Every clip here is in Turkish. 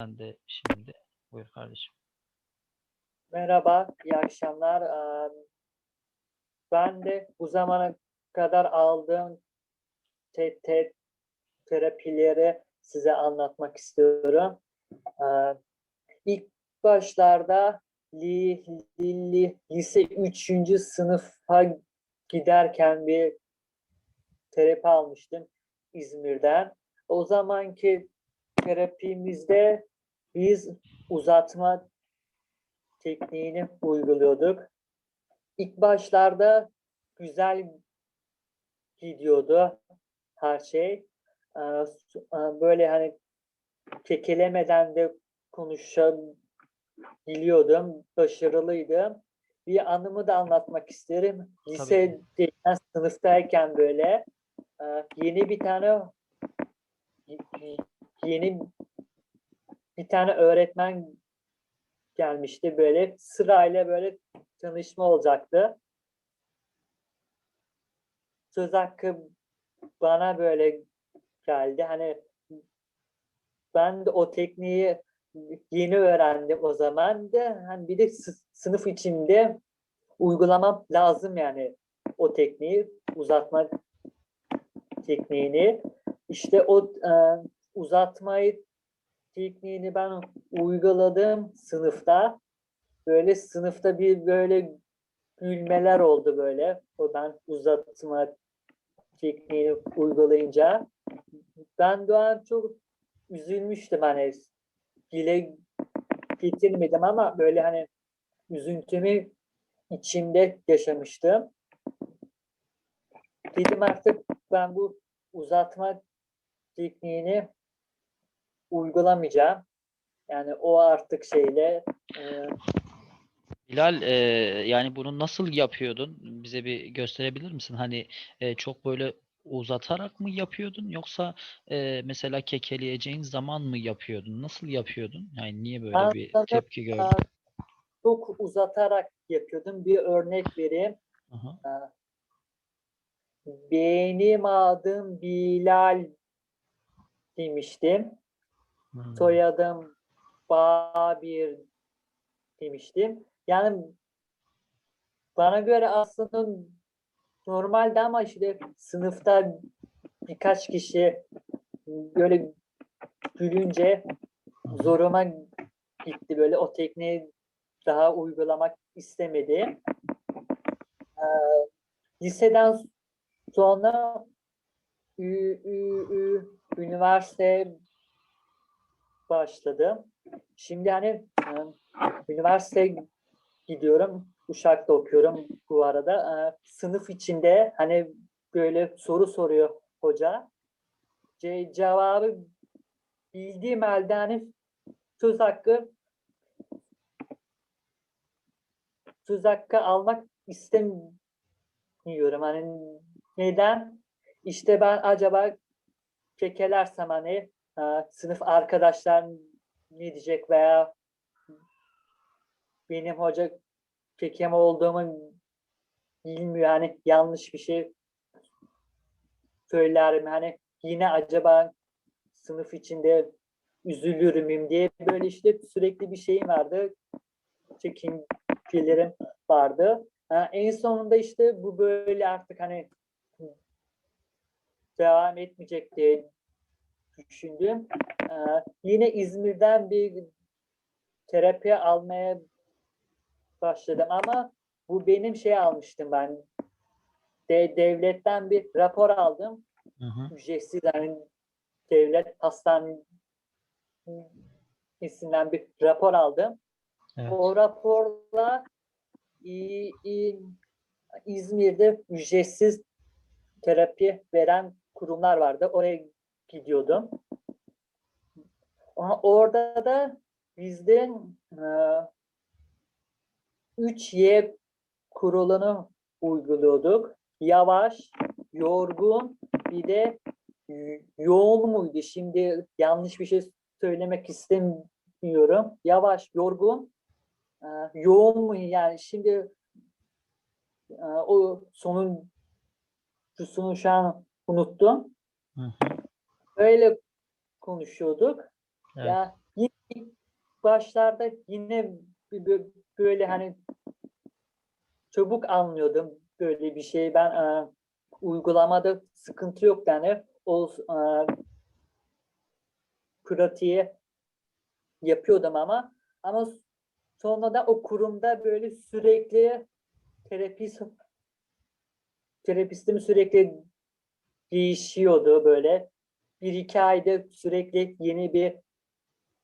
Sen de şimdi buyur kardeşim. Merhaba, iyi akşamlar. Eee, Ben de bu zamana kadar aldığım te- te- terapileri size anlatmak istiyorum. Eee, İlk başlarda li, li- li- lise 3. sınıfa giderken bir terapi almıştım İzmir'den. O zamanki terapimizde biz uzatma tekniğini uyguluyorduk. İlk başlarda güzel gidiyordu her şey. Ee, e, Böyle hani kekelemeden de konuşabiliyordum. Başarılıydım. Bir anımı da anlatmak isterim. Lisedeyken, sınıftayken böyle e, yeni bir tane yeni bir tane öğretmen gelmişti böyle sırayla böyle tanışma olacaktı. Söz hakkı bana böyle geldi. Hani ben de o tekniği yeni öğrendim o zaman da hani bir de sı- sınıf içinde uygulamam lazım yani o tekniği uzatma tekniğini. İşte o e, uzatmayı tekniğini ben uyguladım sınıfta. Böyle sınıfta bir böyle gülmeler oldu böyle. O ben uzatma tekniğini uygulayınca. Ben de o an çok üzülmüştüm hani dile getirmedim ama böyle hani üzüntümü içimde yaşamıştım. Dedim artık ben bu uzatma tekniğini uygulamayacağım. Yani o artık şeyle e, Bilal, e, yani bunu nasıl yapıyordun? Bize bir gösterebilir misin? Hani e, çok böyle uzatarak mı yapıyordun yoksa e, mesela kekeleyeceğin zaman mı yapıyordun? Nasıl yapıyordun? Yani niye böyle Ben bir tepki gördün? e, çok uzatarak yapıyordum. Bir örnek vereyim. Aha. Benim adım Bilal demiştim. Hmm. Soyadım Babir demiştim. Yani bana göre aslında normalde ama işte sınıfta birkaç kişi böyle gülünce zoruma gitti böyle o tekniği daha uygulamak istemedi. Ee, liseden sonra ü, ü, ü, üniversite başladım. Şimdi hani e, üniversite gidiyorum. Uşak'ta okuyorum bu arada. Ee, sınıf içinde hani böyle soru soruyor hoca. Ce- cevabı bildiğim halde hani söz hakkı söz hakkı almak istemiyorum. Hani neden? İşte ben acaba kekelersem hani sınıf arkadaşlar ne diyecek veya benim hoca kekem olduğumu bilmiyor. Hani yanlış bir şey söylerim. Hani yine acaba sınıf içinde üzülür müyüm diye böyle işte sürekli bir şeyim vardı. Çekincelerim vardı. En sonunda işte bu böyle artık hani devam etmeyecek diye düşündüm. Ee, yine İzmir'den bir terapi almaya başladım ama bu benim şey almıştım ben. De, devletten bir rapor aldım. Hı hı. Ücretsiz yani devlet hastanesinden bir rapor aldım. Evet. O raporla İ- İ- İzmir'de ücretsiz terapi veren kurumlar vardı. Oraya gidiyordum. Orada da bizde e, 3Y kurulunu uyguluyorduk. Yavaş, yorgun, bir de yoğun muydu? Şimdi yanlış bir şey söylemek istemiyorum. Yavaş, yorgun, e, yoğun mu? Yani şimdi e, o sonuncusunu şu an unuttum. Hı hı. Öyle konuşuyorduk. Evet. Ya ilk başlarda yine böyle hani çabuk anlıyordum böyle bir şey. Ben e, uygulamada sıkıntı yok yani. O e, pratiği yapıyordum ama ama sonra da o kurumda böyle sürekli terapist terapistim sürekli değişiyordu böyle. Bir iki ayda sürekli yeni bir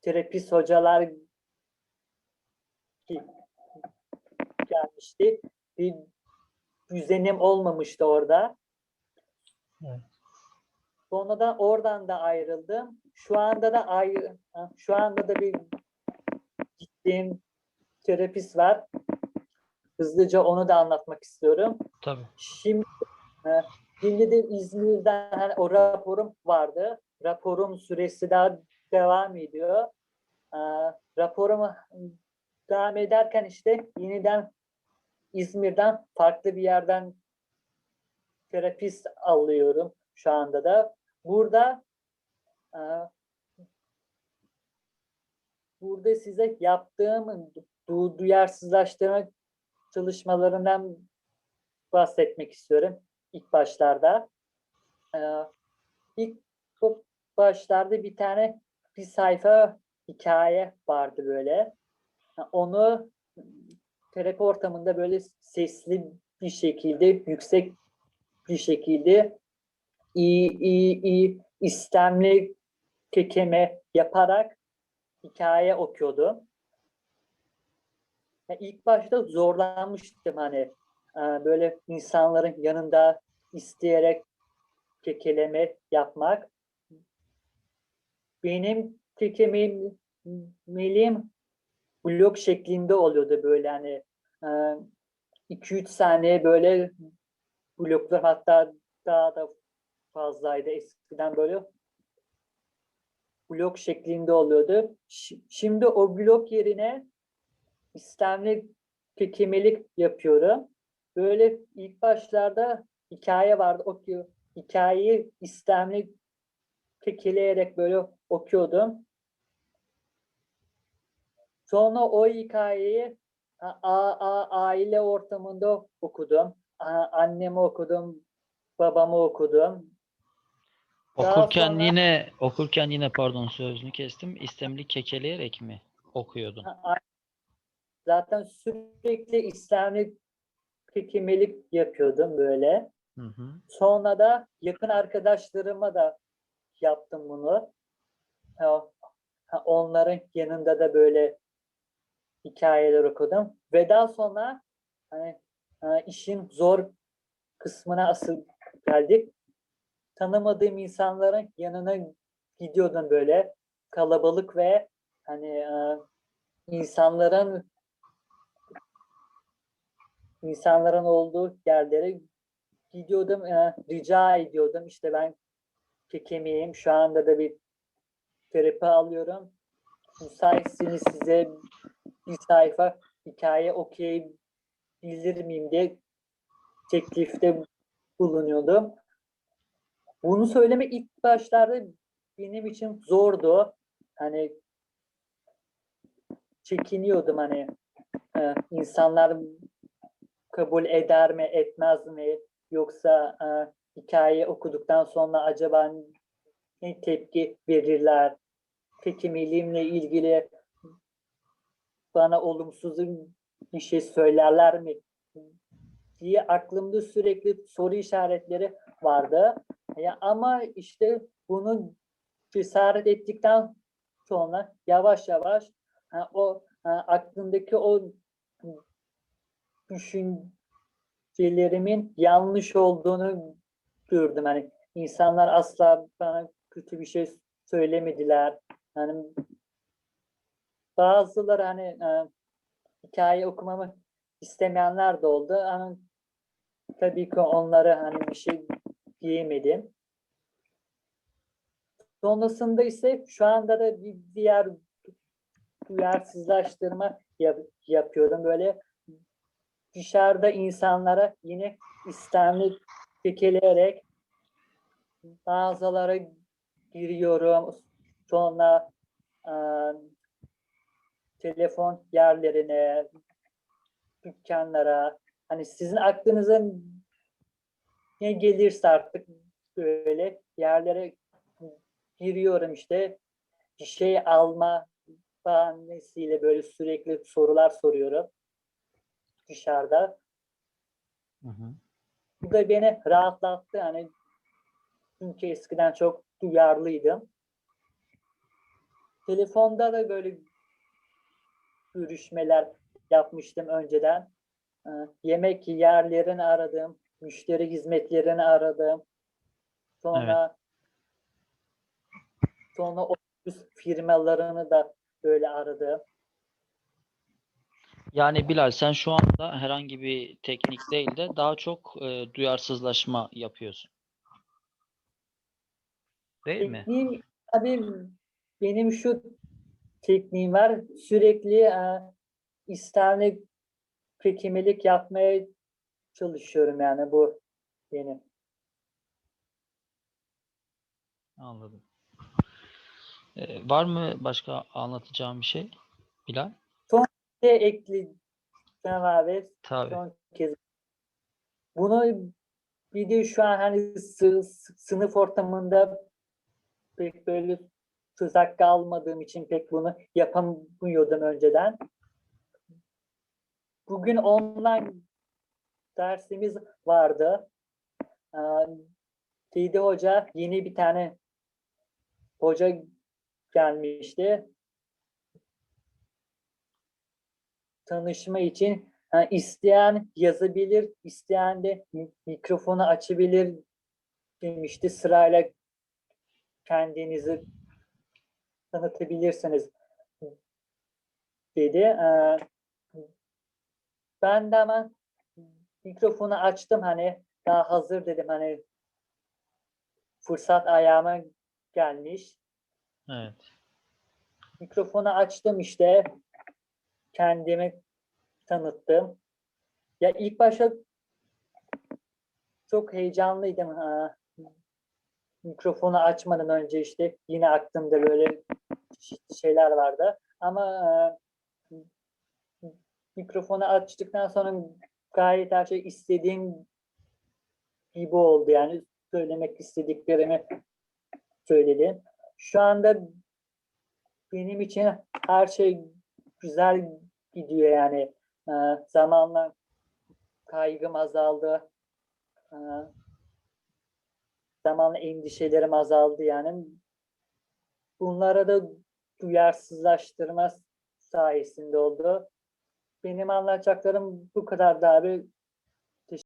terapist hocalar ge- gelmişti. Bir düzenim olmamıştı orada. Evet. Sonradan oradan da ayrıldım. Şu anda da ayrı, şu anda da bir gittiğim terapist var. Hızlıca onu da anlatmak istiyorum. Tabii. Şimdi şimdi de İzmir'den hani o raporum vardı. Raporum süresi daha devam ediyor. E, raporumu devam ederken işte yeniden İzmir'den farklı bir yerden terapist alıyorum şu anda da. Burada e, burada size yaptığım du- duyarsızlaştırma çalışmalarından bahsetmek istiyorum ilk başlarda. Ee, ilk başlarda bir tane bir sayfa hikaye vardı böyle. Onu terapi ortamında böyle sesli bir şekilde, yüksek bir şekilde iyi iyi iyi istemli kekeme yaparak hikaye okuyordum. Ya ilk başta zorlanmıştım hani böyle insanların yanında isteyerek kekeleme yapmak. Benim kekemeliğim blok şeklinde oluyordu böyle hani 2-3 saniye böyle bloklar hatta daha da fazlaydı eskiden böyle blok şeklinde oluyordu. Şi- Şimdi o blok yerine istemli kekemelik yapıyorum. Böyle ilk başlarda hikaye vardı. O ki- hikayeyi istemli kekeleyerek böyle okuyordum. Sonra o hikayeyi a, a, aile ortamında okudum. A- annemi okudum, babamı okudum. Daha Okurken sonra- yine okurken yine pardon sözünü kestim. İstemli kekeleyerek mi okuyordun? A- Zaten sürekli İslami kekemelik yapıyordum böyle. Hı hı. Sonra da yakın arkadaşlarıma da yaptım bunu. Onların yanında da böyle hikayeler okudum. Ve daha sonra hani ha, işin zor kısmına asıl geldik. Tanımadığım insanların yanına gidiyordum böyle kalabalık ve hani insanların insanların olduğu yerlere gidiyordum, e, rica ediyordum. İşte ben kekemiyim. Şu anda da bir terapi alıyorum. Müsaitseniz size bir sayfa hikaye okuyabilir miyim diye teklifte bulunuyordum. Bunu söyleme ilk başlarda benim için zordu. Hani çekiniyordum hani e, insanlar kabul eder mi etmez mi? Yoksa e, hikaye okuduktan sonra acaba ne tepki verirler? Kekemeliğimle ilgili bana olumsuz bir şey söylerler mi? Diye aklımda sürekli soru işaretleri vardı. Ya ama işte bunu cesaret ettikten sonra yavaş yavaş ha, o ha, aklımdaki o düşüncelerimin yanlış olduğunu gördüm. Hani insanlar asla bana kötü bir şey söylemediler. Yani bazıları hani e, hikaye okumamı istemeyenler de oldu ama tabii ki onlara hani bir şey diyemedim. Sonrasında ise şu anda da bir diğer duyarsızlaştırma yap- yapıyorum. Böyle dışarıda insanlara yine İslam'ı kekeleyerek mağazalara giriyorum. Sonra e, telefon yerlerine, dükkanlara, hani sizin aklınıza ne gelirse artık böyle yerlere giriyorum işte. Bir şey alma bahanesiyle böyle sürekli sorular soruyorum dışarıda. Hı hı. Bu da beni rahatlattı. Hani çünkü eskiden çok duyarlıydım. Telefonda da böyle görüşmeler yapmıştım önceden. Ee, Yemek yerlerini aradım, müşteri hizmetlerini aradım. Sonra sonra otobüs firmalarını da böyle aradım. Yani Bilal sen şu anda herhangi bir teknik değil de daha çok e, duyarsızlaşma yapıyorsun. Değil mi? Tekniğim tabii benim şu tekniğim var. Sürekli e, istemli prekemelik yapmaya çalışıyorum yani bu benim. Anladım. E, var mı başka anlatacağım bir şey Bilal? De ekleyeceğim abi Tabii. son kez. Bunu bir de şu an hani sı- sı- sınıf ortamında pek böyle söz hakkı almadığım için pek bunu yapamıyordum önceden. Bugün online dersimiz vardı. Didi Hoca yeni bir tane hoca gelmişti. Tanışma için ha, isteyen yazabilir, isteyen de mi- mikrofonu açabilir demişti. Sırayla kendinizi tanıtabilirsiniz dedi. Ee, ben de hemen mikrofonu açtım hani daha hazır dedim hani fırsat ayağıma gelmiş. Evet. Mikrofonu açtım işte kendimi tanıttım. Ya ilk başta çok heyecanlıydım. Ha. Mikrofonu açmadan önce işte yine aklımda böyle şeyler vardı. Ama e, mikrofonu açtıktan sonra gayet her şey istediğim gibi oldu. Yani söylemek istediklerimi söyledim. Şu anda benim için her şey güzel gidiyor yani. Ee, zamanla kaygım azaldı. Ee, zamanla endişelerim azaldı yani. Bunlara da duyarsızlaştırma sayesinde oldu. Benim anlatacaklarım bu kadar da abi.